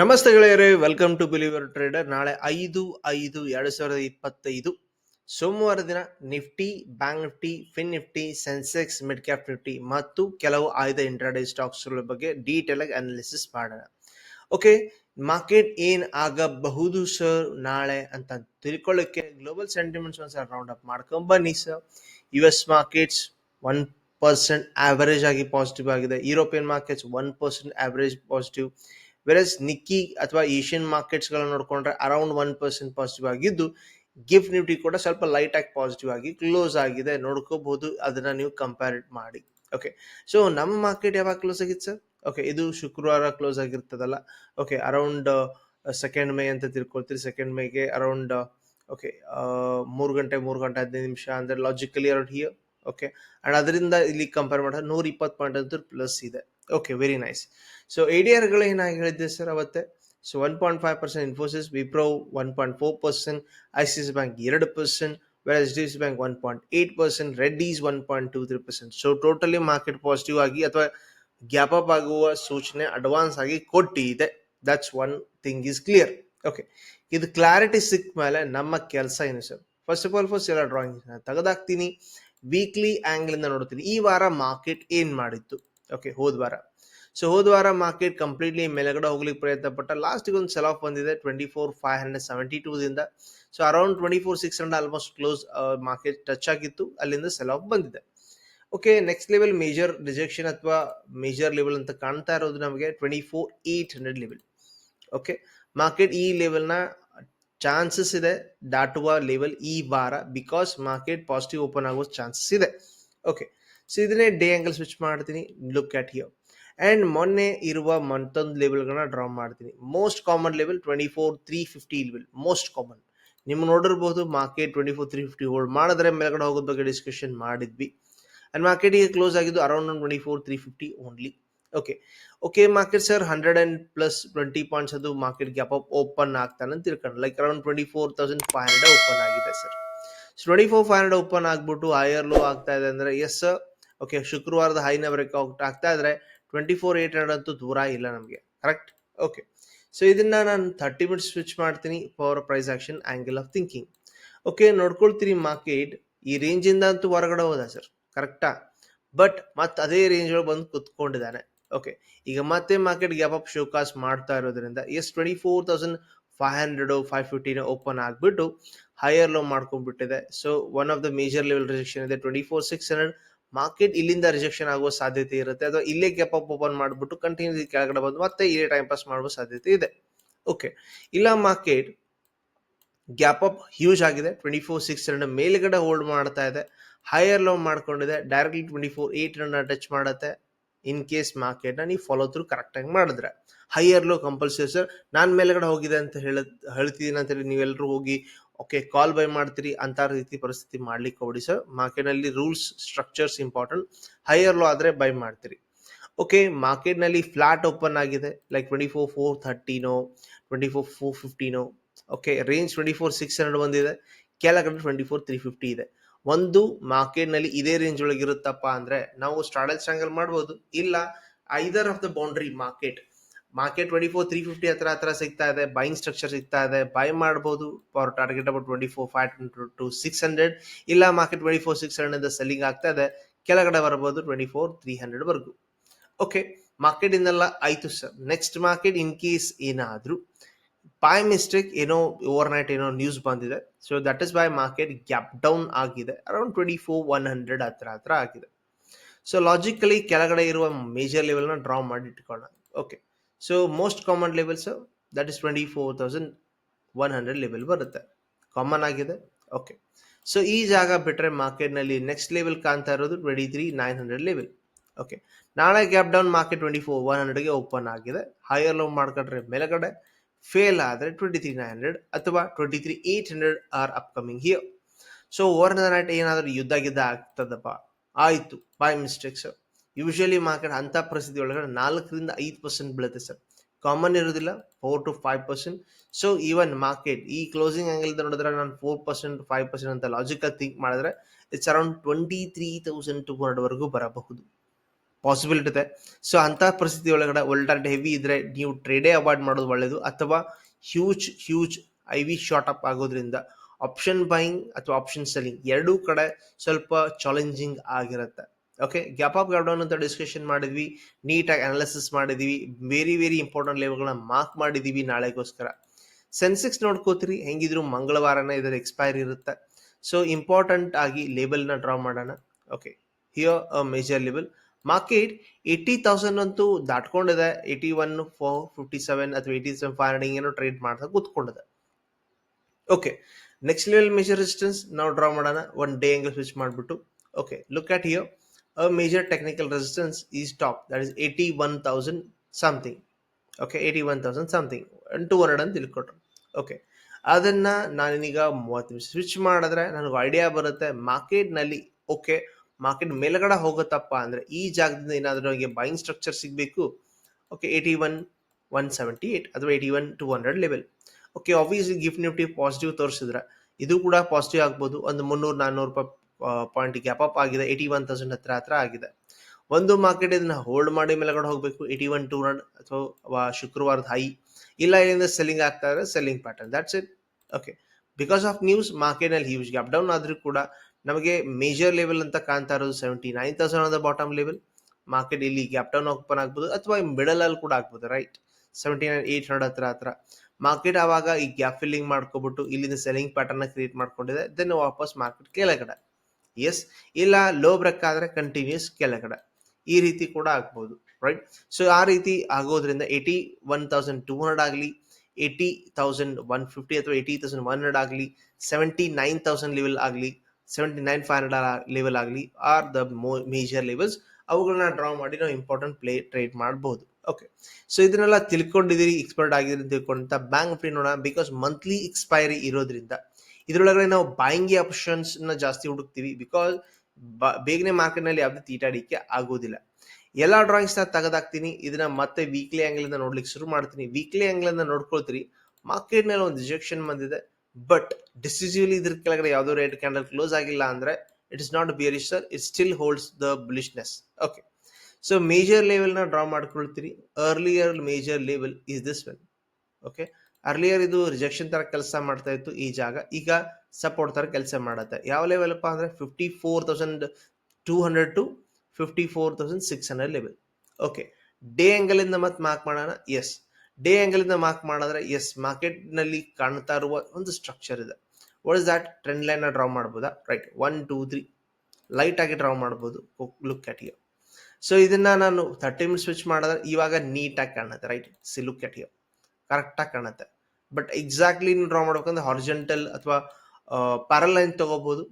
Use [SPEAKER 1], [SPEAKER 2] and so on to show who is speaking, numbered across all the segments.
[SPEAKER 1] ನಮಸ್ತೆ ಗೆಳೆಯರೇ welcome to believer trader ನಾಳೆ ಐದು ಐದು ಎರಡು ಸಾವಿರದ ಇಪ್ಪತ್ತೈದು. ಸೋಮವಾರ ದಿನ Nifty Bank Nifty Fin Nifty Sensex mid cap Nifty ಮತ್ತು ಕೆಲವು ಆಯ್ದ ಇಂಟ್ರಾಡೇ ಸ್ಟಾಕ್ಸ್ಗಳ ಬಗ್ಗೆ ಡೀಟೇಲ್ ಆಗಿ ಅನಾಲಿಸಿಸ್ ಮಾಡೋಣ. ಓಕೆ ಮಾರ್ಕೆಟ್ ಏನ್ ಆಗಬಹುದು ಸರ್ ನಾಳೆ ಅಂತ ತಿಳ್ಕೊಳ್ಳಕ್ಕೆ ಗ್ಲೋಬಲ್ ಸೆಂಟಿಮೆಂಟ್ಸ್ ಒಂದ್ಸಲ ರೌಂಡ್ ಅಪ್ ಮಾಡ್ಕೊಂಡ್ ಬನ್ನಿ sir U S markets one percent average ಆಗಿ ಪಾಸಿಟಿವ್ ಆಗಿದೆ. European markets one percent average positive versus Nikkei ಅಥವಾ ಏಷ್ಯನ್ ಮಾರ್ಕೆಟ್ಸ್ ಗಳನ್ನ ನೋಡ್ಕೊಂಡ್ರೆ ಅರೌಂಡ್ ಒನ್ ಪರ್ಸೆಂಟ್ ಪಾಸಿಟಿವ್ ಆಗಿದ್ದು ಗಿಫ್ಟ್ ನಿಫ್ಟಿ ಕೂಡ ಸ್ವಲ್ಪ ಲೈಟ್ ಆಗಿ ಪಾಸಿಟಿವ್ ಆಗಿ ಕ್ಲೋಸ್ ಆಗಿದೆ. ನೋಡ್ಕೋಬಹುದು, ಅದನ್ನ ನೀವು ಕಂಪೇರ್ ಮಾಡಿ. ಓಕೆ ಸೊ ನಮ್ಮ ಮಾರ್ಕೆಟ್ ಯಾವಾಗ ಕ್ಲೋಸ್ ಆಗಿತ್ತು ಸರ್ ಓಕೆ ಇದು ಶುಕ್ರವಾರ ಕ್ಲೋಸ್ ಆಗಿರ್ತದಲ್ಲ. ಓಕೆ ಅರೌಂಡ್ ಸೆಕೆಂಡ್ ಮೇ ಅಂತ ತಿಳ್ಕೊಳ್ತೀರಿ. ಸೆಕೆಂಡ್ ಮೇಗೆ ಅರೌಂಡ್ ಓಕೆ ಮೂರು ಗಂಟೆ ಮೂರು ಗಂಟೆ ಹದಿನೈದು ನಿಮಿಷ ಅಂದ್ರೆ logically around here okay and ಅದರಿಂದ ಇಲ್ಲಿ ಕಂಪೇರ್ ಮಾಡಿದ್ರೆ ನೂರ ಇಪ್ಪತ್ತು ಪಾಯಿಂಟ್ ಅಂತ ಪ್ಲಸ್ ಇದೆ. Okay very nice so A D ಆರ್ಗಳು ಏನಾಗಿ ಹೇಳಿದ್ದೆ sir ಅವತ್ತೆ? So one point five percent Infosys Wipro one point four percent I C bank ಎರಡು percent wear H D F C bank one point eight percent Reddy's one point two three percent so totally market positive ಆಗಿ ಅಥವಾ gap up ಆಗುವ ಸೂಚನೆ advance ಆಗಿ ಕೊಟ್ಟಿದೆ. That's one thing is clear okay ಇದು clarity ಸಿಕ್ಕ ಮೇಲೆ ನಮ್ಮ ಕೆಲಸ ಏನು sir first of all first ಎಲ್ಲ ಡ್ರಾಯಿಂಗ್ ತೆಗೆದಾಕ್ತೀನಿ. ವೀಕ್ಲಿ ಆಂಗಲ್ ಇಂದ ನೋಡ್ತೀನಿ. ಈ ವಾರ ಮಾರ್ಕೆಟ್ ಏನು ಮಾಡಿತ್ತು? ಓಕೆ ಹೋದ ವಾರ ಸೊ ಹೋದ ವಾರ ಮಾರ್ಕೆಟ್ ಕಂಪ್ಲೀಟ್ಲಿ ಮೇಲೆಗಡೆ ಹೋಗ್ಲಿಕ್ಕೆ ಪ್ರಯತ್ನ ಪಟ್ಟ ಲಾಸ್ಟಿಗೆ ಒಂದು ಸೆಲ್ ಆಫ್ ಬಂದಿದೆ twenty four five hundred seventy ಟೂದಿಂದ so around twenty four six hundred almost close market touch ಆಗಿತ್ತು. ಅಲ್ಲಿಂದ ಸೆಲ್ ಆಫ್ ಬಂದಿದೆ. Okay next level major rejection ಅಥವಾ ಮೇಜರ್ ಲೆವೆಲ್ ಅಂತ ಕಾಣ್ತಾ ಇರೋದು ನಮಗೆ twenty four eight hundred level okay market ಈ ಲೆವೆಲ್ನ ಚಾನ್ಸಸ್ ಇದೆ ದಾಟುವ ಲೆವೆಲ್ ಈ ವಾರ ಬಿಕಾಸ್ ಮಾರ್ಕೆಟ್ ಪಾಸಿಟಿವ್ ಓಪನ್ ಆಗೋ ಚಾನ್ಸಸ್ ಇದೆ. ಓಕೆ ಸೊ ಇದನ್ನೇ ಡೇ ಆ್ಯಂಗಲ್ ಸ್ವಿಚ್ ಮಾಡ್ತೀನಿ. ಲುಕ್ ಅಟ್ ಹಿಯರ್ ಆ್ಯಂಡ್ ಮೊನ್ನೆ ಇರುವ ಮತ್ತೊಂದು ಲೆವೆಲ್ಗಳನ್ನ ಡ್ರಾ ಮಾಡ್ತೀನಿ. Most common level twenty four three fifty level most common ನಿಮ್ಮ ನೋಡಿರ್ಬೋದು market twenty four three fifty hold ಮಾಡಿದ್ರೆ ಮೇಲ್ಗಡೆ ಹೋಗೋದ್ ಬಗ್ಗೆ ಡಿಸ್ಕಷನ್ ಮಾಡಿದ್ವಿ. ಆ್ಯಂಡ್ ಮಾರ್ಕೆಟ್ ಈಗ ಕ್ಲೋಸ್ ಆಗಿದ್ದು around twenty four three fifty only okay okay market sir hundred and plus twenty points ಅದು ಮಾರ್ಕೆಟ್ ಗ್ಯಾಪ್ ಅಪ್ ಓಪನ್ ಆಗ್ತಾನೆ ಅಂತ ತಿಳ್ಕೊಂಡು like around twenty four thousand five hundred open ಆಗಿದೆ sir twenty four five hundred open ಆಗ್ಬಿಟ್ಟು higher low ಆಗ್ತಾ ಇದೆ ಅಂದ್ರೆ yes okay ಶುಕ್ರವಾರದ ಹೈನ ಬ್ರೇಕ್ಔಟ್ ಆಗ್ತಾ ಇದ್ರೆ ಟ್ವೆಂಟಿ ಫೋರ್ ಏಟ್ ಹಂಡ್ರೆಡ್ ಅಂತೂ ದೂರ ಇಲ್ಲ ನಮಗೆ. ಕರೆಕ್ಟ್ ಓಕೆ ಸೊ ಇದನ್ನ ನಾನು ಥರ್ಟಿ ಮಿನಿಟ್ಸ್ ಸ್ವಿಚ್ ಮಾಡ್ತೀನಿ power price action angle of thinking okay ನೋಡ್ಕೊಳ್ತೀನಿ market ಈ ರೇಂಜ್ ಇಂದ ಅಂತೂ ಹೊರಗಡೆ ಹೋದ ಸರ್ ಕರೆಕ್ಟಾ ಬಟ್ ಮತ್ತೆ ಅದೇ ರೇಂಜ್ ಒಳಗೆ ಬಂದು ಕುತ್ಕೊಂಡಿದ್ದಾನೆ. ಓಕೆ ಈಗ ಮತ್ತೆ ಮಾರ್ಕೆಟ್ ಗ್ಯಾಪ್ ಅಪ್ ಶೋಕಾಸ್ ಮಾಡ್ತಾ ಇರೋದ್ರಿಂದ as twenty four thousand five hundred five ಫಿಫ್ಟಿನ open ಆಗಿಬಿಟ್ಟು higher low ಮಾಡ್ಕೊಂಡ್ಬಿಟ್ಟಿದೆ. So one of the major level rejection ಇದೆ. Twenty four six hundred market ಇಲ್ಲಿಂದ ರಿಜೆಕ್ಷನ್ ಆಗುವ ಸಾಧ್ಯತೆ ಇರುತ್ತೆ. ಅಥವಾ ಇಲ್ಲೇ ಗ್ಯಾಪ್ ಅಪ್ ಓಪನ್ ಮಾಡಿಬಿಟ್ಟು ಕಂಟಿನ್ಯೂ ಕೆಳಗಡೆ ಬಂದು ಮತ್ತೆ ಇಲ್ಲೇ ಟೈಮ್ ಪಾಸ್ ಮಾಡುವ ಸಾಧ್ಯತೆ ಇದೆ. ಓಕೆ ಇಲ್ಲ ಮಾರ್ಕೆಟ್ ಗ್ಯಾಪ್ ಅಪ್ ಹ್ಯೂಜ್ ಆಗಿದೆ. ಟ್ವೆಂಟಿ ಫೋರ್ ಸಿಕ್ಸ್ ಹಂಡ್ರೆಡ್ ಮೇಲ್ಗಡೆ ಹೋಲ್ಡ್ ಮಾಡ್ತಾ ಇದೆ. ಹೈಯರ್ ಲೋ ಮಾಡ್ಕೊಂಡಿದೆ. Directly twenty four eight hundred touch ಮಾಡುತ್ತೆ ಇನ್ ಕೇಸ್ ಮಾರ್ಕೆಟ್ನ ನೀವು ಫಾಲೋ ಥ್ರೂ ಕರೆಕ್ಟಾಗಿ ಮಾಡಿದ್ರೆ. ಹೈಯರ್ ಲೋ ಕಂಪಲ್ಸರಿ ಸರ್ ನಾನು ಮೇಲ್ಗಡೆ ಹೋಗಿದೆ ಅಂತ ಹೇಳ ಹೇಳ್ತಿದ್ದೀನಿ ಅಂತ ಹೇಳಿ ನೀವೆಲ್ಲರೂ ಹೋಗಿ ಓಕೆ ಕಾಲ್ ಬೈ ಮಾಡ್ತೀರಿ ಅಂತ ರೀತಿ ಪರಿಸ್ಥಿತಿ ಮಾಡ್ಲಿಕ್ಕೆ ಹೋಗಿ ಸರ್ ಮಾರ್ಕೆಟ್ನಲ್ಲಿ rules structures important higher low ಆದರೆ ಬೈ ಮಾಡ್ತೀರಿ. ಓಕೆ ಮಾರ್ಕೆಟ್ನಲ್ಲಿ ಫ್ಲಾಟ್ ಓಪನ್ ಆಗಿದೆ. ಲೈಕ್ ಟ್ವೆಂಟಿ ಫೋರ್ ಫೋರ್ ಥರ್ಟಿನೋ twenty four four ಫಿಫ್ಟೀನೋ okay range twenty four six hundred ಬಂದಿದೆ. ಕೆಳಗಡೆ ಟ್ವೆಂಟಿ ಫೋರ್ ತ್ರೀ ಫಿಫ್ಟಿ ಇದೆ. ಒಂದು ಮಾರ್ಕೆಟ್ನಲ್ಲಿ ಇದೇ ರೇಂಜ್ ಒಳಗಿರುತ್ತಪ್ಪ ಅಂದ್ರೆ ನಾವು ಸ್ಟ್ರಾಡಲ್ ಸ್ಟ್ರಾಂಗಲ್ ಮಾಡ್ಬೋದು. ಇಲ್ಲ either of the boundary market market twenty four three fifty ಹತ್ರ ಹತ್ರ ಸಿಗ್ತಾ ಇದೆ. ಬೈಯಿಂಗ್ ಸ್ಟ್ರಕ್ಚರ್ ಸಿಗ್ತಾ ಇದೆ. ಬೈ ಮಾಡ್ಬೋದು. For target about twenty four five to six hundred ಇಲ್ಲ market twenty four six hundred selling ಆಗ್ತಾ ಇದೆ. ಕೆಳಗಡೆ ಬರ್ಬೋದು ಟ್ವೆಂಟಿ ಫೋರ್ ತ್ರೀ ಹಂಡ್ರೆಡ್ ವರ್ಗು. ಓಕೆ ಮಾರ್ಕೆಟ್ ಇಂದೆಲ್ಲ ಆಯ್ತು sir next market in case ಏನಾದರೂ. ಬೈ ಮಿಸ್ಟೇಕ್ ಏನೋ ಓವರ್ ನೈಟ್ ಏನೋ ನ್ಯೂಸ್ ಬಂದಿದೆ. So that is by market gap down ಆಗಿದೆ. Around twenty four one hundred ಹತ್ರ ಹತ್ರ ಆಗಿದೆ. ಸೊ ಲಾಜಿಕಲಿ ಕೆಳಗಡೆ ಇರುವ ಮೇಜರ್ ಲೆವೆಲ್ನ ಡ್ರಾ ಮಾಡಿ ಇಟ್ಕೊಳ್ಳೋಣ. Okay so most common levels that is twenty four thousand one hundred level ಬರುತ್ತೆ. ಕಾಮನ್ ಆಗಿದೆ. ಓಕೆ ಸೊ ಈ ಜಾಗ ಬಿಟ್ಟರೆ ಮಾರ್ಕೆಟ್ನಲ್ಲಿ ನೆಕ್ಸ್ಟ್ ಲೆವೆಲ್ ಕಾಣ್ತಾ ಇರೋದು twenty three nine hundred level okay ನಾಳೆ gap down market twenty four one ಹಂಡ್ರೆಡ್ಗೆ open ಆಗಿದೆ. ಹೈಯರ್ ಲೋ ಮಾಡ್ಕೊಂಡ್ರೆ ಮೇಲಗಡೆ ಫೇಲ್ ಆದರೆ ಟ್ವೆಂಟಿ ತ್ರೀ ನೈನ್ ಹಂಡ್ರೆಡ್ ಅಥವಾ twenty three eight hundred are upcoming here so over the night ಏನಾದರೂ ಯುದ್ಧ ಗಿದ್ದ ಆಗ್ತದಪ್ಪ? ಆಯಿತು. By mistakes usually market ಅಂಥ ಪರಿಸ್ಥಿತಿ ಒಳಗಡೆ ನಾಲ್ಕರಿಂದ ಐದು ಪರ್ಸೆಂಟ್ ಬೀಳುತ್ತೆ ಸರ್. ಕಾಮನ್ ಇರೋದಿಲ್ಲ four to five percent so even market ಈ ಕ್ಲೋಸಿಂಗ್ ಆಂಗಲ್ ನೋಡಿದ್ರೆ ನಾನು ಫೋರ್ ಪರ್ಸೆಂಟ್ ಫೈವ್ ಪರ್ಸೆಂಟ್ ಅಂತ ಲಾಜಿಕಲ್ ಥಿಂಕ್ ಮಾಡಿದ್ರೆ it's around twenty three thousand two hundred ವರೆಗೂ ಬರಬಹುದು. ಪಾಸಿಬಿಲಿಟಿ ಇದೆ. ಸೊ ಅಂತ ಪರಿಸ್ಥಿತಿ ಒಳಗಡೆ ಒಲ್ಟಾರ್ಡ್ ಹೆವಿ ಇದ್ರೆ ನೀವು ಟ್ರೇಡೇ ಅವಾಯ್ಡ್ ಮಾಡೋದು ಒಳ್ಳೇದು, ಅಥವಾ huge huge I V short up ಆಗೋದ್ರಿಂದ ಆಪ್ಷನ್ ಬೈಯಿಂಗ್ ಅಥವಾ ಆಪ್ಷನ್ ಸೆಲ್ಲಿಂಗ್ ಎರಡೂ ಕಡೆ ಸ್ವಲ್ಪ ಚಾಲೆಂಜಿಂಗ್ ಆಗಿರುತ್ತೆ. Okay gap up gap down ಅಂತ ಡಿಸ್ಕಷನ್ ಮಾಡಿದ್ವಿ ನೀಟಾಗಿ ಅನಾಲಿಸಿಸ್ ಮಾಡಿದ್ವಿ ವೆರಿ ವೆರಿ ಇಂಪಾರ್ಟೆಂಟ್ ಲೆವೆಲ್ಗಳನ್ನ ಮಾರ್ಕ್ ಮಾಡಿದೀವಿ ನಾಳೆಗೋಸ್ಕರ. ಸೆನ್ಸೆಕ್ಸ್ ನೋಡ್ಕೋತೀರಿ, ಹೆಂಗಿದ್ರು ಮಂಗಳವಾರನ ಇದರ ಎಕ್ಸ್ಪೈರ್ ಇರುತ್ತೆ. ಸೊ ಇಂಪಾರ್ಟೆಂಟ್ ಆಗಿ ಲೇಬಲ್ನ ಡ್ರಾ ಮಾಡೋಣ. Okay here a major level market eighty thousand ಅಂತೂ ದಾಟ್ಕೊಂಡಿದೆ. Eighty one four fifty seven ಅಥವಾ ಏಯ್ಟಿ ಸೆವೆನ್ ಫೈವ್ ಹಂಡ್ರೆಡ್ ಏನೋ ಟ್ರೇಡ್ ಮಾಡ್ತಾ ಕೂತ್ಕೊಂಡಿದೆ okay next level major resistance ನಾವು ಡ್ರಾ ಮಾಡೋಣ. ಒನ್ ಡೇ ಅಂಗಲ್ ಸ್ವಿಚ್ ಮಾಡಿಬಿಟ್ಟು. Okay look at here a major technical resistance is top that one thousand something okay eighty one thousand something two hundred ಅಂತ ತಿಳ್ಕೊಟ್ರು. Okay ಅದನ್ನು ನಾನೀಗ ಮೂವತ್ತು switch ಮಾಡಿದ್ರೆ ನನಗೆ ಐಡಿಯಾ ಬರುತ್ತೆ. ಮಾರ್ಕೆಟ್ನಲ್ಲಿ ಓಕೆ ಮಾರ್ಕೆಟ್ ಮೇಲ್ಗಡೆ ಹೋಗುತ್ತಪ್ಪ ಅಂದರೆ ಈ ಜಾಗದಿಂದ ಏನಾದರೂ ನನಗೆ ಬೈಯಿಂಗ್ ಸ್ಟ್ರಕ್ಚರ್ ಸಿಗಬೇಕು. Okay eighty one one seventy eight ಅಥವಾ eighty one two hundred level okay obviously gift Nifty positive ತೋರಿಸಿದ್ರೆ. ಇದು ಕೂಡ ಪಾಸಿಟಿವ್ ಆಗ್ಬೋದು. ಒಂದು ಮುನ್ನೂರು, ನಾನ್ನೂರು ರೂಪಾಯಿ ಪಾಯಿಂಟ್ ಗ್ಯಾಪ್ ಅಪ್ ಆಗಿದೆ. ಏಯ್ಟಿ ಒನ್ ತೌಸಂಡ್ ಹತ್ರ ಹತ್ರ ಆಗಿದೆ. ಒಂದು ಮಾರ್ಕೆಟ್ ಇದನ್ನ ಹೋಲ್ಡ್ ಮಾಡಿ ಮೇಲೆಗಡೆ ಹೋಗಬೇಕು. ಏಯ್ಟಿ ಒನ್ ಟೂ ಹಂಡ್ರೆಡ್ ಅಥವಾ ಶುಕ್ರವಾರದ ಹೈ ಇಲ್ಲ ಇಲ್ಲಿಂದ ಸೆಲ್ಲಿಂಗ್ ಆಗ್ತಾ ಇದ್ರೆ selling pattern that's it okay because of news ಮಾರ್ಕೆಟ್ನಲ್ಲಿ ಹ್ಯೂಜ್ ಗ್ಯಾಪ್ ಡೌನ್ ಆದ್ರೂ ಕೂಡ ನಮಗೆ ಮೇಜರ್ ಲೆವೆಲ್ ಅಂತ ಕಾಣ್ತಾ ಇರೋದು ಸೆವೆಂಟಿ ನೈನ್ ತೌಸಂಡ್ ಆದ ಬಾಟಮ್ ಲೆವೆಲ್ ಮಾರ್ಕೆಟ್ ಇಲ್ಲಿ ಗ್ಯಾಪ್ ಡೌನ್ ಓಪನ್ ಆಗ್ಬೋದು ಅಥವಾ ಮಿಡಲ್ ಅಲ್ಲಿ ಕೂಡ ಆಗ್ಬೋದು right seventy nine eight hundred ಹತ್ರ ಹತ್ರ. ಮಾರ್ಕೆಟ್ ಆವಾಗ ಈ ಗ್ಯಾಪ್ ಫಿಲ್ಲಿಂಗ್ ಮಾಡ್ಕೊಬಿಟ್ಟು ಇಲ್ಲಿಂದ ಸೆಲ್ಲಿಂಗ್ ಪ್ಯಾಟರ್ನ್ ಕ್ರಿಯೇಟ್ ಮಾಡ್ಕೊಂಡಿದೆ. ದೆನ್ ವಾಪಸ್ ಮಾರ್ಕೆಟ್ ಕೆಳಗಡೆ. ಎಸ್ ಇಲ್ಲ ಲೋ ಬ್ರೇಕ್ ಆದ್ರೆ ಕಂಟಿನ್ಯೂಸ್ ಕೆಳಗಡೆ. ಈ ರೀತಿ ಕೂಡ ಆಗ್ಬೋದು ರೈಟ್ ಸೊ ಆ ರೀತಿ ಆಗೋದ್ರಿಂದ eighty one thousand two hundred ಆಗಲಿ ಏಯ್ಟಿ ತೌಸಂಡ್ ಒನ್ ಫಿಫ್ಟಿ ಅಥವಾ ಏಯ್ಟಿ ತೌಸಂಡ್ ಒನ್ ಹಂಡ್ರೆಡ್ ಆಗಲಿ ಸೆವೆಂಟಿ ನೈನ್ ತೌಸಂಡ್ ಲೆವೆಲ್ ಆಗಲಿ seventy nine five hundred level ಆಗಲಿ ಆರ್ ದ ಮೇಜರ್ ಲೆವೆಲ್ಸ್ ಅವುಗಳನ್ನ ಡ್ರಾ ಮಾಡಿ ನಾವು ಇಂಪಾರ್ಟೆಂಟ್ ಪ್ಲೇ ಟ್ರೇಡ್ ಮಾಡಬಹುದು ಓಕೆ ಸೊ ಇದನ್ನೆಲ್ಲ ತಿಳ್ಕೊಂಡಿದ್ದೀರಿ ಎಕ್ಸ್ಪರ್ಟ್ ಆಗಿದ್ದೀರಿ ತಿಳ್ಕೊಂಡಂತ ಬ್ಯಾಂಕ್ ಫ್ರೀ ನೋಡೋಣ ಬಿಕಾಸ್ ಮಂತ್ಲಿ ಎಕ್ಸ್ಪೈರಿ ಇರೋದ್ರಿಂದ ಇದ್ರೊಳಗಡೆ ನಾವು ಬಾಯಿಂಗಿ ನ ಜಾಸ್ತಿ ಹುಡುಕ್ತೀವಿ ಬಿಕಾಸ್ ಬೇಗನೆ ಮಾರ್ಕೆಟ್ನಲ್ಲಿ ಯಾವುದೇ ತೀಟಾಡಿಕೆ ಆಗೋದಿಲ್ಲ. ಎಲ್ಲಾ ನ ತೆಗೆದಾಕ್ತೀನಿ, ಇದನ್ನ ಮತ್ತೆ ವೀಕ್ಲಿ ಆಂಗಲ್ ಇಂದ ನೋಡ್ಲಿಕ್ಕೆ ಶುರು ಮಾಡ್ತೀನಿ. ವೀಕ್ಲಿ ಆಂಗಲ್ ಇಂದ ನೋಡ್ಕೊಳ್ತೀರಿ ಮಾರ್ಕೆಟ್ನಲ್ಲಿ ಒಂದು ರಿಜೆಕ್ಷನ್ ಬಂದಿದೆ ಬಟ್ ಡಿಸಿಸಿವ್ಲಿ ಇದ್ರ ಕೆಳಗಡೆ ಯಾವುದೋ ರೇಟ್ ಕ್ಯಾಂಡಲ್ ಕ್ಲೋಸ್ ಆಗಿಲ್ಲ ಅಂದ್ರೆ it is not bearish sir it still holds the bullishness okay so major ಲೆವೆಲ್ನ draw ಮಾಡ್ಕೊಳ್ತೀರಿ. Earlier major level is this well okay earlier ಇದು ರಿಜೆಕ್ಷನ್ ತರ ಕೆಲಸ ಮಾಡ್ತಾ ಇತ್ತು ಈ ಜಾಗ, ಈಗ ಸಪೋರ್ಟ್ ತರ ಕೆಲಸ ಮಾಡುತ್ತೆ. ಯಾವ ಲೆವೆಲ್ ಅಪ್ಪ ಅಂದ್ರೆ fifty four thousand two hundred to fifty four thousand six hundred level okay day angle ಇಂದ ಮತ್ತೆ ಮಾರ್ಕ್ ಮಾಡೋಣ? ಎಸ್ ಡೇ ಆಂಗಲ್ ಇಂದ ಮಾರ್ಕ್ ಮಾಡಿದ್ರೆ ಎಸ್ ಮಾರ್ಕೆಟ್ನಲ್ಲಿ ಕಾಣ್ತಾ ಇರುವ ಒಂದು ಸ್ಟ್ರಕ್ಚರ್ ಇದೆ. What is that trend line draw ಮಾಡ್ಬೋದಾ? Right one two three light ಆಗಿ ಡ್ರಾ ಮಾಡ್ಬೋದು. ಲುಕ್ ಅಟ್ ಯೋ ಸೊ ಇದನ್ನ ನಾನು ಥರ್ಟಿ ಮಿನಿಟ್ ಸ್ವಿಚ್ ಮಾಡಿದ್ರೆ ಇವಾಗ ನೀಟಾಗಿ ಕಾಣುತ್ತೆ right see look at you correct ಕರೆಕ್ಟಾಗಿ ಕಾಣುತ್ತೆ. ಬಟ್ ಎಕ್ಸಾಕ್ಟ್ಲಿ ನೀವು ಡ್ರಾ ಮಾಡ್ಬೇಕಂದ್ರೆ ಹಾರಿಜೆಂಟಲ್ ಅಥವಾ ಪ್ಯಾರಲ್ ಲೈನ್ ತಗೋಬಹುದು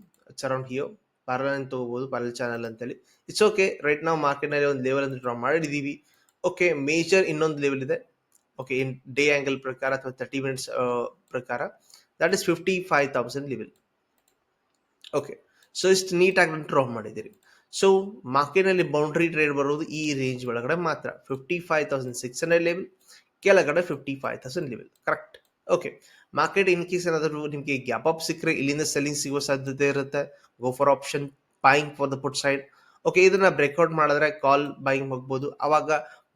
[SPEAKER 1] ಅರೌಂಡ್ ಹಿಯೋ ಪ್ಯಾರಲ್ ಲೈನ್ ತಗೋಬಹುದು ಪ್ಯಾರಲ್ ಚಾನಲ್ ಅಂತೇಳಿ. ಇಟ್ಸ್ ಓಕೆ ರೈಟ್ ನಾವು ಮಾರ್ಕೆಟ್ನಲ್ಲಿ ಒಂದು ಲೆವೆಲ್ ಅಂತ ಡ್ರಾ ಮಾಡಿದ್ದೀವಿ. ಓಕೆ ಮೇಜರ್ ಇನ್ನೊಂದು ಲೆವೆಲ್ ಇದೆ. ಓಕೆ ಇನ್ ಡೇ ಆ್ಯಂಗಲ್ ಪ್ರಕಾರ ಅಥವಾ ತರ್ಟಿ ಮಿನಿಟ್ಸ್ ಪ್ರಕಾರ. That is fifty five thousand level okay so ಇಷ್ಟು ನೀಟಾಗಿ ಡ್ರಾ ಮಾಡಿದ್ದೀರಿ. ಸೊ ಮಾರ್ಕೆಟ್ನಲ್ಲಿ ಬೌಂಡ್ರಿ ಟ್ರೇಡ್ ಬರೋದು ಈ ರೇಂಜ್ ಒಳಗಡೆ ಮಾತ್ರ. Fifty five thousand six hundred level ಕೆಳಗಡೆ fifty five thousand level correct okay market in case ಏನಾದರೂ ನಿಮಗೆ ಗ್ಯಾಪ್ ಅಪ್ ಸಿಕ್ಕರೆ ಇಲ್ಲಿಂದ ಸೆಲ್ಲಿಂಗ್ ಸಿಗೋ ಸಾಧ್ಯತೆ ಇರುತ್ತೆ. Go for option buying for the put side okay ಇದನ್ನ ಬ್ರೇಕ್ಔಟ್ ಮಾಡಿದ್ರೆ ಕಾಲ್ ಬಾಯಿಂಗ್ ಹೋಗ್ಬೋದು. ಅವಾಗ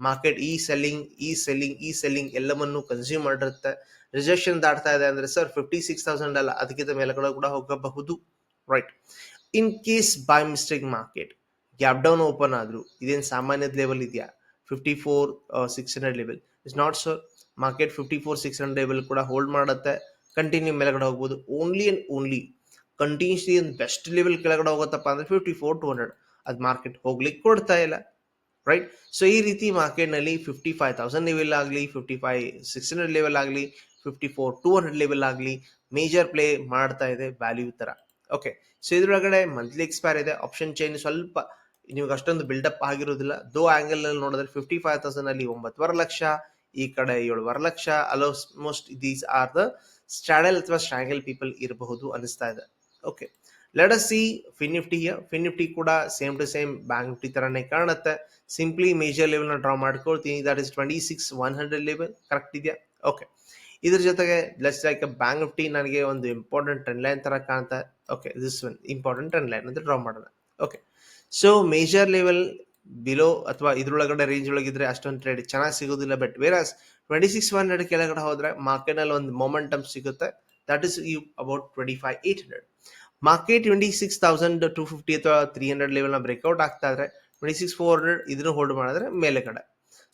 [SPEAKER 1] ಮಾರ್ಕೆಟ್ ಈ ಸೆಲ್ಲಿಂಗ್ ಈ ಸೆಲ್ಲಿಂಗ್ ಈ ಸೆಲ್ಲಿಂಗ್ ಎಲ್ಲವನ್ನು ಕನ್ಸ್ಯೂಮ್ ಮಾಡಿರುತ್ತೆ. ರಿಜೆಕ್ಷನ್ ದಾಟ್ತಾ ಇದೆ ಅಂದ್ರೆ ಸರ್ ಫಿಫ್ಟಿ ಸಿಕ್ಸ್ ತೌಸಂಡ್ ಅಲ್ಲ, ಅದಕ್ಕಿಂತ ಮೇಲ್ಗಡೆ ಕೂಡ ಹೋಗಬಹುದು. Right in case by mistake market gap down open ಆದ್ರು, ಇದೇನು ಸಾಮಾನ್ಯದ ಲೆವೆಲ್ ಇದೆಯಾ? Fifty four six hundred level it's not sir market fifty four six hundred level ಕೂಡ ಹೋಲ್ಡ್ ಮಾಡುತ್ತೆ ಕಂಟಿನ್ಯೂ ಮೇಲ್ಗಡೆ ಹೋಗ್ಬೋದು ಓನ್ಲಿ ಅಂಡ್ ಓನ್ಲಿ ಕಂಟಿನ್ಯೂಸ್ಲಿ ಒಂದು ಬೆಸ್ಟ್ ಲೆವೆಲ್ ಕೆಳಗಡೆ ಹೋಗುತ್ತಪ್ಪ ಅಂದ್ರೆ ಫಿಫ್ಟಿ ಫೋರ್ ಟು ಹಂಡ್ರೆಡ್ ಅದು ಮಾರ್ಕೆಟ್ ಹೋಗ್ಲಿಕ್ಕೆ ಕೊಡ್ತಾ ಇಲ್ಲ ರೈಟ್ ಸೊ ಈ ರೀತಿ ಮಾರ್ಕೆಟ್ನಲ್ಲಿ ಫಿಫ್ಟಿ ಫೈವ್ ತೌಸಂಡ್ ಲೆವೆಲ್ ಆಗಲಿ fifty five six hundred level ಆಗಲಿ fifty four two hundred level ಆಗಲಿ ಮೇಜರ್ ಪ್ಲೇ ಮಾಡ್ತಾ ಇದೆ ವ್ಯಾಲ್ಯೂ ಥರ ಓಕೆ ಸೊ ಇದರೊಳಗಡೆ ಮಂತ್ಲಿ ಎಕ್ಸ್ಪೈರ್ ಇದೆ ಆಪ್ಷನ್ ಚೈನ್ ಸ್ವಲ್ಪ ನಿಮ್ಗೆ ಅಷ್ಟೊಂದು ಬಿಲ್ಡಪ್ ಆಗಿರೋದಿಲ್ಲ ದೋ ಆಂಗಲ್ನಲ್ಲಿ ನೋಡಿದ್ರೆ ಫಿಫ್ಟಿ ಫೈವ್ ತೌಸಂಡ್ ಅಲ್ಲಿ ಒಂಬತ್ತುವರೆ ಲಕ್ಷ ಈ ಕಡೆ ಏಳು ವರಲಕ್ಷ most these are the straddle ಅಥವಾ ಸ್ಟ್ರಾಂಗಲ್ ಪೀಪಲ್ ಇರಬಹುದು ಅನಿಸ್ತಾ ಇದೆ. Okay let us see Fin Nifty Fin Nifty ಕೂಡ same to same Bank Nifty ತರನೇ ಕಾಣುತ್ತೆ. ಸಿಂಪ್ಲಿ ಮೇಜರ್ ಲೆವೆಲ್ ಡ್ರಾ ಮಾಡ್ಕೊಳ್ತೀನಿ. That is twenty six one hundred level correct ಇದೆಯಾ? Okay ಇದ್ರ ಜೊತೆಗೆ ಲೆಸ್ ಲೈಕ್ ಬ್ಯಾಂಕ್ ನಿಫ್ಟಿ ನನಗೆ ಒಂದು ಇಂಪಾರ್ಟೆಂಟ್ ಟ್ರೆಂಡ್ ಲೈನ್ ತರ ಕಾಣ್ತಾ. Okay this one important trend line ಅಂತ ಡ್ರಾ ಮಾಡೋಣ. Okay so major level below ಅಥವಾ ಇದ್ರೊಳಗಡೆ ರೇಂಜ್ ಒಳಗಿದ್ರೆ ಅಷ್ಟೊಂದು ಟ್ರೇಡ್ ಚೆನ್ನಾಗಿ ಸಿಗೋದಿಲ್ಲ. But whereas twenty six hundred ಕೆಳಗಡೆ ಹೋದ್ರೆ ಮಾರ್ಕೆಟ್ನಲ್ಲಿ ಒಂದು ಮೊಮೆಂಟಮ್ ಸಿಗುತ್ತೆ. That is you about twenty five eight hundred market twenty six thousand two fifty ಅಥವಾ ತ್ರೀ ಹಂಡ್ರೆಡ್ ಲೆವೆಲ್ನ ಬ್ರೇಕ್ಔಟ್ ಆಗ್ತಾ ಇದ್ರೆ ಟ್ವೆಂಟಿ ಸಿಕ್ಸ್ ಫೋರ್ ಹಂಡ್ರೆಡ್ ಇದನ್ನು ಹೋಲ್ಡ್ ಮಾಡಿದ್ರೆ ಮೇಲೆ ಕಡೆ.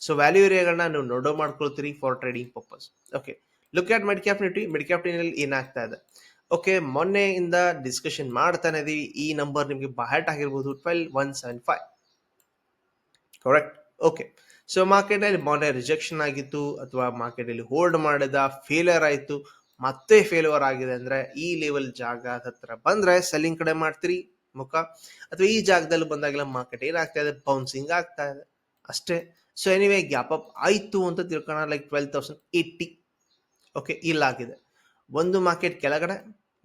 [SPEAKER 1] ಸೊ ವ್ಯಾಲ್ಯೂ ಏರಿಯಾಗಳನ್ನ ನೀವು ನೋಡೋ ಮಾಡ್ಕೊಳ್ತೀರಿ for trading purpose okay look at mid cap Nifty mid cap ನಿಫ್ಟಿನಲ್ಲಿ ಏನಾಗ್ತಾ ಇದೆ? ಓಕೆ ಮೊನ್ನೆಯಿಂದ ಡಿಸ್ಕಷನ್ ಮಾಡ್ತಾನೆ ಇದೀವಿ. ಈ ನಂಬರ್ ನಿಮಗೆ ಬಹಟ್ ಆಗಿರ್ಬೋದು. Twelve one seven five correct okay so ಮಾರ್ಕೆಟಲ್ಲಿ ಮೊನ್ನೆ ರಿಜೆಕ್ಷನ್ ಆಗಿತ್ತು, ಅಥವಾ ಮಾರ್ಕೆಟಲ್ಲಿ ಹೋಲ್ಡ್ ಮಾಡಿದ ಫೇಲಿಯರ್ ಆಯಿತು, ಮತ್ತೆ ಫೇಲ್ಯೂರ್ ಆಗಿದೆ ಅಂದ್ರೆ ಈ ಲೆವೆಲ್ ಜಾಗ ಹತ್ರ ಬಂದ್ರೆ ಸೆಲ್ಲಿಂಗ್ ಕಡೆ ಮಾಡ್ತೀರಿ ಮುಖ. ಅಥವಾ ಈ ಜಾಗದಲ್ಲಿ ಬಂದಾಗೆಲ್ಲ ಮಾರ್ಕೆಟ್ ಏನಾಗ್ತಾ ಇದೆ? ಬೌನ್ಸಿಂಗ್ ಆಗ್ತಾ ಇದೆ. ಅಷ್ಟೇ. ಸೊ ಎನಿವೇ ಗ್ಯಾಪ್ ಅಪ್ ಆಯ್ತು ಅಂತ ತಿಳ್ಕೋಣ. Like twelve thousand eighty okay ಇಲ್ಲಾಗಿದೆ ಒಂದು ಮಾರ್ಕೆಟ್ ಕೆಳಗಡೆ,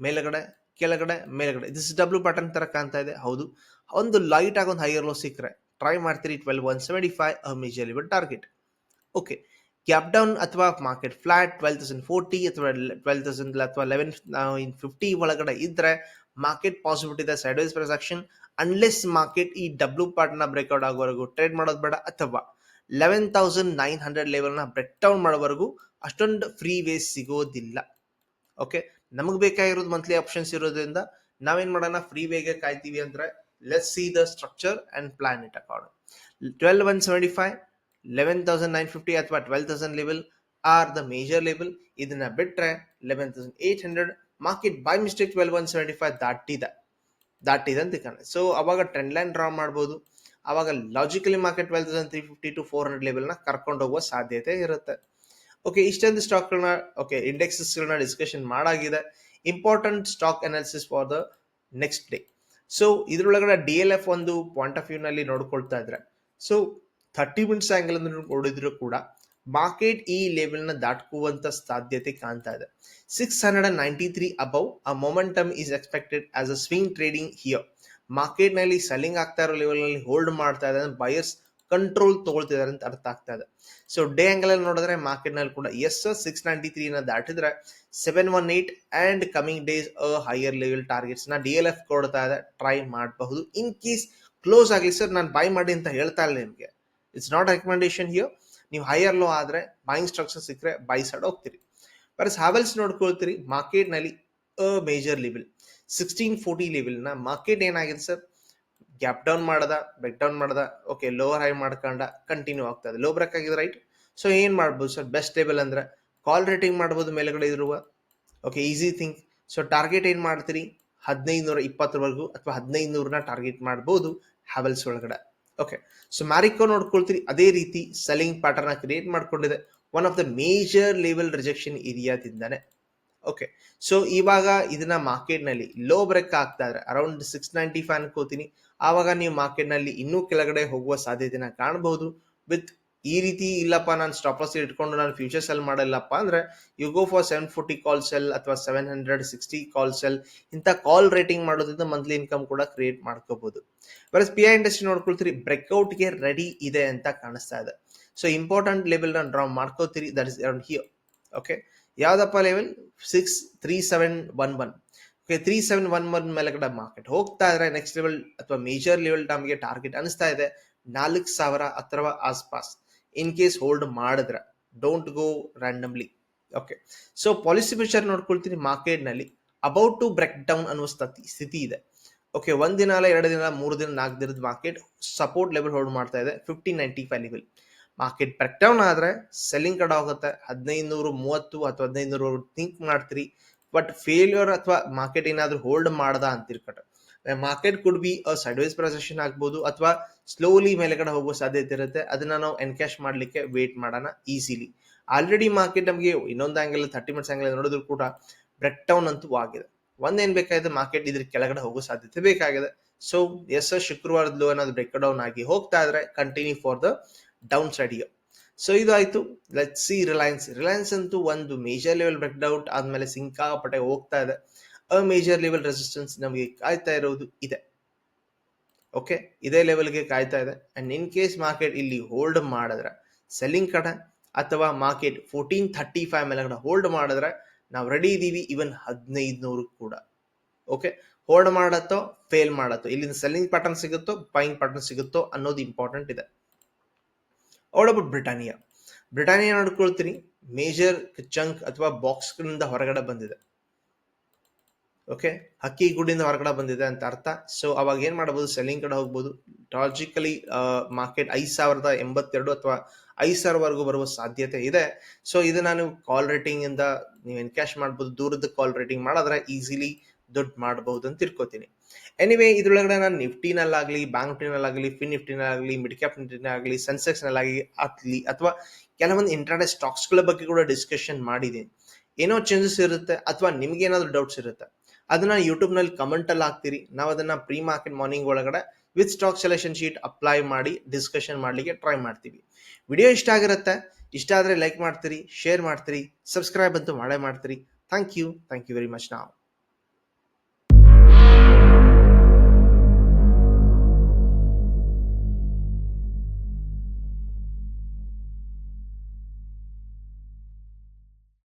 [SPEAKER 1] ಮೇಲುಗಡೆ ಕೆಳಗಡೆ, ಮೇಲುಗಡೆ. ದಿಸ್ ಡಬ್ಲ್ಯೂ ಪ್ಯಾಟರ್ನ್ ತರ ಕಾಣ್ತಾ ಇದೆ. ಹೌದು. ಒಂದು ಲೈಟ್ ಆಗಿ ಒಂದು ಹೈಯರ್ ಲೋ ಸಿಕ್ಕರೆ. ಟ್ರೈ ಮಾಡ್ತೀರಿ twelve one seventy five major level target okay cap down ಅಥವಾ market flat twelve thousand forty ಅಥವಾ ಟ್ವೆಲ್ ತೌಸಂಡ್ ಅಥವಾ ಲೆವೆನ್ ಇನ್ ಫಿಫ್ಟಿ ಒಳಗಡೆ ಇದ್ರೆ ಮಾರ್ಕೆಟ್ ಪಾಸಿಬಿಲಿಟಿ ಇದೆ side wise projection unless market ಈ ಡಬ್ಲ್ಯೂ ಪಾರ್ಟ್ನ ಬ್ರೇಕ್ಔಟ್ ಆಗೋವರೆಗೂ ಟ್ರೇಡ್ ಮಾಡೋದು ಬೇಡ ಅಥವಾ ಲೆವೆನ್ ತೌಸಂಡ್ ನೈನ್ ಹಂಡ್ರೆಡ್ ಲೆವೆಲ್ನ ಬ್ರೇಕ್ ಡೌನ್ ಮಾಡೋವರೆಗೂ ಅಷ್ಟೊಂದು ಫ್ರೀ ವೇಸ್ ಸಿಗೋದಿಲ್ಲ. ಓಕೆ ನಮಗೆ ಬೇಕಾಗಿರೋದು ಮಂತ್ಲಿ ಆಪ್ಷನ್ಸ್ ಇರೋದ್ರಿಂದ ನಾವೇನು ಮಾಡೋಣ ಫ್ರೀ ವೇಗೆ ಕಾಯ್ತೀವಿ ಅಂದ್ರೆ plan it accord twelve one seventy eleven thousand nine fifty ಅಥವಾ twelve thousand level are the major level ಇದನ್ನ ಬಿಟ್ರೆ eleven thousand eight hundred market by mistake twelve one seventy five ದಾಟಿದೆ ದಾಟಿದೆ ಅಂತ ಕಾಣೆ ಸೊ ಅವಾಗ ಟ್ರೆಂಡ್ ಲೈನ್ ಡ್ರಾ ಮಾಡ್ಬೋದು ಅವಾಗ logically market twelve thousand three fifty to four hundred ಲೆವೆಲ್ನ ಕರ್ಕೊಂಡು ಹೋಗುವ ಸಾಧ್ಯತೆ ಇರುತ್ತೆ ಓಕೆ ಇಷ್ಟೊಂದು ಸ್ಟಾಕ್ಗಳನ್ನ ಓಕೆ ಇಂಡೆಕ್ಸಸ್ಗಳನ್ನ discussion ಮಾಡಾಗಿದೆ important stock analysis for the next day so ಇದ್ರೊಳಗಡೆ ಡಿ ಎಲ್ ಎಫ್ ಒಂದು ಪಾಯಿಂಟ್ ಆಫ್ ವ್ಯೂನಲ್ಲಿ ನೋಡ್ಕೊಳ್ತಾ ಇದ್ರೆ ಸೊ ಥರ್ಟಿ ಮಿನಿಟ್ಸ್ ಆಂಗಲ್ ನೋಡಿದ್ರು ಕೂಡ ಮಾರ್ಕೆಟ್ ಈ ಲೆವೆಲ್ನ ದಾಟ್ಕುವಂತ ಸಾಧ್ಯತೆ ಕಾಣ್ತಾ ಇದೆ. Six hundred and ninety three above a momentum is expected as a swing trading here ಮಾರ್ಕೆಟ್ನಲ್ಲಿ ಸೆಲ್ಲಿಂಗ್ ಆಗ್ತಾ ಇರೋ ಲೆವೆಲ್ನಲ್ಲಿ ಹೋಲ್ಡ್ ಮಾಡ್ತಾ ಇದೆ ಬಯರ್ಸ್ ಕಂಟ್ರೋಲ್ ತಗೊಳ್ತಿದ್ದಾರೆ ಅಂತ ಅರ್ಥ ಆಗ್ತಾ ಇದೆ. ಸೊ ಡೇ ಆಂಗಲ್ ಅಲ್ಲಿ ನೋಡಿದ್ರೆ ಮಾರ್ಕೆಟ್ನಲ್ಲಿ ಕೂಡ S six ninety three ದಾಟಿದ್ರೆ seven one eight and coming days a higher level ಟಾರ್ಗೆಟ್ಸ್ನ D L F ಕೊಡ್ತಾ ಇದೆ. ಟ್ರೈ ಮಾಡಬಹುದು. ಇನ್ ಕೇಸ್ ಕ್ಲೋಸ್ ಆಗಲಿ ಸರ್ ನಾನು ಬೈ ಮಾಡಿ ಅಂತ ಹೇಳ್ತಾ ಇಲ್ಲ ನಿಮಗೆ. ಇಟ್ಸ್ ನಾಟ್ ರೆಕಮೆಂಡೇಶನ್ ಹಿಯರ್ ನೀವು ಹೈಯರ್ ಲೋ ಆದ್ರೆ ಬೈಯಿಂಗ್ ಸ್ಟ್ರಕ್ಚರ್ ಸಿಕ್ಕರೆ ಬೈ ಸೈಡ್ ಹೋಗ್ತೀರಿ. ಬರೀ ಹಾವೆಲ್ಸ್ ನೋಡ್ಕೊಳ್ತೀರಿ ಮಾರ್ಕೆಟ್ನಲ್ಲಿ a major level sixteen forty ಲೆವೆಲ್ನ market ಏನಾಗಿದೆ ಸರ್ ಗ್ಯಾಪ್ ಡೌನ್ ಮಾಡದ ಬ್ರೇಕ್ ಡೌನ್ ಮಾಡದ ಓಕೆ ಲೋವರ್ ಹೈ ಮಾಡ್ಕೊಂಡ ಕಂಟಿನ್ಯೂ ಆಗ್ತದೆ. ಲೋ ಬ್ರೇಕ್ ಆಗಿದೆ ರೈಟ್ ಸೊ ಏನು ಮಾಡ್ಬೋದು ಸರ್ ಬೆಸ್ಟ್ ಲೆವೆಲ್ ಅಂದ್ರೆ ಕಾಲ್ ರೇಟಿಂಗ್ ಮಾಡ್ಬೋದು ಮೇಲುಗಡೆ ಇರುವ okay easy think so target ಏನು ಮಾಡ್ತೀರಿ? ಹದಿನೈದು ನೂರ ಇಪ್ಪತ್ತರವರೆಗೂ ಅಥವಾ ಹದಿನೈದು ನೂರನ್ನ ಟಾರ್ಗೆಟ್ ಮಾಡ್ಬೋದು ಹ್ಯಾವೆಲ್ಸ್ ಒಳಗಡೆ. ಓಕೆ ಸೊ ಮ್ಯಾರಿಕೋ ನೋಡ್ಕೊಳ್ತೀರಿ, ಅದೇ ರೀತಿ ಸೆಲ್ಲಿಂಗ್ ಪ್ಯಾಟರ್ನ್ ಕ್ರಿಯೇಟ್ ಮಾಡ್ಕೊಂಡಿದೆ. One of the major level rejection ಏರಿಯಾದಿಂದಾನೆ okay so ಇವಾಗ ಇದನ್ನ ಮಾರ್ಕೆಟ್ನಲ್ಲಿ ಲೋ ಬ್ರೇಕ್ ಆಗ್ತಾ ಇದ್ರೆ ಅರೌಂಡ್ ಸಿಕ್ಸ್ ನೈಂಟಿ ಫೈವ್ ಅನ್ಕೋತೀನಿ ಆವಾಗ ನೀವು ಮಾರ್ಕೆಟ್ನಲ್ಲಿ ಇನ್ನೂ ಕೆಳಗಡೆ ಹೋಗುವ ಸಾಧ್ಯತೆನ ಕಾಣಬಹುದು ವಿತ್ ಈ ರೀತಿ ಇಲ್ಲಪ್ಪ, ನಾನು ಸ್ಟಾಪಸ್ ಇಟ್ಕೊಂಡು ನಾನು ಫ್ಯೂಚರ್ ಸೆಲ್ ಮಾಡಲ್ಲಪ್ಪ ಅಂದ್ರೆ you go for seven forty call sell ಅಥವಾ seven hundred sixty call sell ಇಂಥ ಕಾಲ್ ರೇಟಿಂಗ್ ಮಾಡೋದ್ರಿಂದ ಮಂತ್ಲಿ ಇನ್ಕಮ್ ಕೂಡ ಕ್ರಿಯೇಟ್ ಮಾಡ್ಕೋಬಹುದು ಬರೀ ಪಿ ಐ ಇಂಡಸ್ಟ್ರಿ ನೋಡ್ಕೊಳ್ತೀರಿ ಬ್ರೇಕ್ಔಟ್ಗೆ ರೆಡಿ ಇದೆ ಅಂತ ಕಾಣಿಸ್ತಾ ಇದೆ. ಸೊ ಇಂಪಾರ್ಟೆಂಟ್ ಲೆವೆಲ್ನ ಡ್ರಾ ಮಾಡ್ಕೋತೀರಿ. That is around here okay ಯಾವ್ದಪ್ಪ level six three seven one one okay three seven one one ಮೇಲೆಗಡೆ ಮಾರ್ಕೆಟ್ ಹೋಗ್ತಾ ಇದ್ರೆ ನೆಕ್ಸ್ಟ್ ಲೆವೆಲ್ ಅಥವಾ ಮೇಜರ್ ಲೆವೆಲ್ ನಮಗೆ ಟಾರ್ಗೆಟ್ ಅನಿಸ್ತಾ ಇದೆ. ನಾಲ್ಕು ಸಾವಿರ ಅಥವಾ ಆಸ್ಪಾಸ್. ಇನ್ ಕೇಸ್ ಹೋಲ್ಡ್ ಮಾಡಿದ್ರೆ don't go randomly okay so policy future ನೋಡ್ಕೊಳ್ತೀನಿ ಮಾರ್ಕೆಟ್ನಲ್ಲಿ. ಅಬೌಟ್ ಟು ಬ್ರೇಕ್ ಡೌನ್ ಅನ್ನುವ ಸ್ಥಿತಿ ಸ್ಥಿತಿ ಇದೆ. ಓಕೆ ಒಂದ್ ದಿನ ಅಲ್ಲ, ಎರಡು ದಿನ ಮೂರು ದಿನ ನಾಲ್ಕು ದಿನದ ಮಾರ್ಕೆಟ್ ಸಪೋರ್ಟ್ ಲೆವೆಲ್ ಹೋಲ್ಡ್ ಮಾಡ್ತಾ ಇದೆ. Fifteen ninety five level market break down ಆದ್ರೆ ಸೆಲ್ಲಿಂಗ್ ಕಡೆ ಹೋಗುತ್ತೆ. ಹದಿನೈದು ನೂರು ಮೂವತ್ತು ಅಥವಾ ಹದಿನೈದು ನೂರು ಥಿಂಕ್ ಮಾಡ್ತೀರಿ. ಬಟ್ ಫೇಲ್ಯೂರ್ ಅಥವಾ ಮಾರ್ಕೆಟ್ ಏನಾದ್ರೂ ಹೋಲ್ಡ್ ಮಾಡದ ಅಂತಿರ್ಕಟ market could be a procession ಆಗ್ಬೋದು ಅಥವಾ ಸ್ಲೋಲಿ ಮೇಲೆಗಡೆ ಹೋಗೋ ಸಾಧ್ಯತೆ ಇರುತ್ತೆ. ಅದನ್ನ ನಾವು ಎನ್ಕ್ಯಾಶ್ ಮಾಡ್ಲಿಕ್ಕೆ ವೇಟ್ ಮಾಡೋಣ ಈಸಿಲಿ ಆಲ್ರೆಡಿ ಮಾರ್ಕೆಟ್ ನಮಗೆ ಇನ್ನೊಂದು ಆಂಗಲ್ ಥರ್ಟಿ ಮಿನಿಟ್ಸ್ ಆಂಗಲ್ ನೋಡಿದ್ರು ಕೂಡ ಬ್ರೇಕ್ ಡೌನ್ ಅಂತೂ ಆಗಿದೆ. ಒಂದೇನು ಬೇಕಾಗಿದೆ? ಮಾರ್ಕೆಟ್ ಇದ್ರ ಕೆಳಗಡೆ ಹೋಗೋ ಸಾಧ್ಯತೆ ಬೇಕಾಗಿದೆ. ಸೊ ಎಸ್ ಶುಕ್ರವಾರದ ಲೋ ಅನ್ನೋದು ಬ್ರೇಕ್ ಡೌನ್ ಆಗಿ ಹೋಗ್ತಾ ಇದ್ರೆ continue for the downside so ಇದು ಆಯ್ತು. ಲೆಟ್ ಸಿ ರಿಲಯನ್ಸ್ ರಿಲಯನ್ಸ್ ಅಂತೂ ಒಂದು ಮೇಜರ್ ಲೆವೆಲ್ ಬ್ರೇಕ್ ಡೌಟ್ ಆದ್ಮೇಲೆ ಸಿಂಕಾಪಟ್ಟೆ ಹೋಗ್ತಾ ಇದೆ. ಅ ಮೇಜರ್ ಲೆವೆಲ್ ರೆಸಿಸ್ಟೆನ್ಸ್ ನಮಗೆ ಕಾಯ್ತಾ ಇರೋದು ಇದೆ. ಓಕೆ ಇದೇ ಲೆವೆಲ್ಗೆ ಕಾಯ್ತಾ ಇದೆ. ಅಂಡ್ ಇನ್ ಕೇಸ್ ಮಾರ್ಕೆಟ್ ಇಲ್ಲಿ ಹೋಲ್ಡ್ ಮಾಡಿದ್ರೆ ಸೆಲ್ಲಿಂಗ್ ಕಡೆ ಅಥವಾ ಮಾರ್ಕೆಟ್ ಫೋರ್ಟೀನ್ ಥರ್ಟಿ ಫೈವ್ ಮೇಲೆ ಹೋಲ್ಡ್ ಮಾಡಿದ್ರೆ, ನಾವು ರೆಡಿ ಇದೀವಿ ಇವನ್ ಹದಿನೈದು ನೂರು ಕೂಡ. ಓಕೆ ಹೋಲ್ಡ್ ಮಾಡತ್ತೋ ಫೇಲ್ ಮಾಡತ್ತೋ, ಇಲ್ಲಿಂದ ಸೆಲ್ಲಿಂಗ್ ಪ್ಯಾಟರ್ನ್ ಸಿಗುತ್ತೋ ಬೈಯಿಂಗ್ ಪ್ಯಾಟರ್ನ್ ಸಿಗುತ್ತೋ ಅನ್ನೋದು ಇಂಪಾರ್ಟೆಂಟ್ ಇದೆ. ಅವಳಬಿಟ್ಟು ಬ್ರಿಟಾನಿಯಾ ಬ್ರಿಟಾನಿಯಾ ನೋಡ್ಕೊಳ್ತೀನಿ. ಮೇಜರ್ ಚಂಕ್ ಅಥವಾ ಬಾಕ್ಸ್ಗಳಿಂದ ಹೊರಗಡೆ ಬಂದಿದೆ. ಓಕೆ ಹಕ್ಕಿ ಗುಡಿಂದ ಹೊರಗಡೆ ಬಂದಿದೆ ಅಂತ ಅರ್ಥ. ಸೊ ಅವಾಗ ಏನ್ ಮಾಡಬಹುದು ಸೆಲ್ಲಿಂಗ್ ಕಡೆ ಹೋಗ್ಬೋದು. ಲಾಜಿಕಲಿ ಮಾರ್ಕೆಟ್ ಐದು ಸಾವಿರದ ಎಂಬತ್ತೆರಡು ಅಥವಾ ಐದು ಸಾವಿರವರೆಗೂ ಬರುವ ಸಾಧ್ಯತೆ ಇದೆ. ಸೊ ಇದು ನಾನು ಕಾಲ್ ರೇಟಿಂಗ್ ಇಂದ ನೀವು ಎನ್ಕ್ಯಾಶ್ ಮಾಡ್ಬೋದು? ದೂರದ ಕಾಲ್ ರೇಟಿಂಗ್ ಮಾಡಿದ್ರೆ ಈಸಿಲಿ ದುಡ್ಡು ಮಾಡಬಹುದು ಅಂತ ತಿಳ್ಕೊತೀನಿ. ಎನಿವೇ ಇದ್ರೊಳಗಡೆ ನಾನು ನಿಫ್ಟಿನಲ್ಲಾಗಲಿ ಬ್ಯಾಂಕ್ ನಿಫ್ಟಿನಲ್ಲಾಗಲಿ ಫಿನ್ ನಿಫ್ಟಿನಲ್ಲಾಗಲಿ ಮಿಡ್ ಕ್ಯಾಪ್ ನಿಫ್ಟಿನಾಗಲಿ ಸೆನ್ಸೆಕ್ಸ್ ಆಗಲಿ ಅಥವಾ ಕೆಲವೊಂದು ಇಂಟ್ರಾಡೇ ಸ್ಟಾಕ್ಸ್ಗಳ ಬಗ್ಗೆ ಕೂಡ ಡಿಸ್ಕಷನ್ ಮಾಡಿದ್ದೀನಿ ಏನೋ ಚೇಂಜಸ್ ಇರುತ್ತೆ ಅಥವಾ ನಿಮ್ಗೆ ಏನಾದರೂ ಡೌಟ್ಸ್ ಇರುತ್ತೆ. ಅದನ್ನ ಯೂಟ್ಯೂಬ್ನಲ್ಲಿ ಕಮೆಂಟ್ ಅಲ್ಲಿ ಹಾಕ್ತೀರಿ. ನಾವು ಅದನ್ನ ಪ್ರೀ ಮಾರ್ಕೆಟ್ ಮಾರ್ನಿಂಗ್ ಒಳಗಡೆ with stock selection sheet apply ಮಾಡಿ ಡಿಸ್ಕಷನ್ ಮಾಡ್ಲಿಕ್ಕೆ ಟ್ರೈ ಮಾಡ್ತೀವಿ. ವಿಡಿಯೋ ಇಷ್ಟ ಆಗಿರುತ್ತೆ, ಇಷ್ಟ ಆದ್ರೆ ಲೈಕ್ ಮಾಡ್ತೀರಿ ಶೇರ್ ಮಾಡ್ತೀರಿ ಸಬ್ಸ್ಕ್ರೈಬ್ ಅಂತೂ ಮಾಡೇ ಮಾಡ್ತೀರಿ. Thank you thank you very much ನಾವು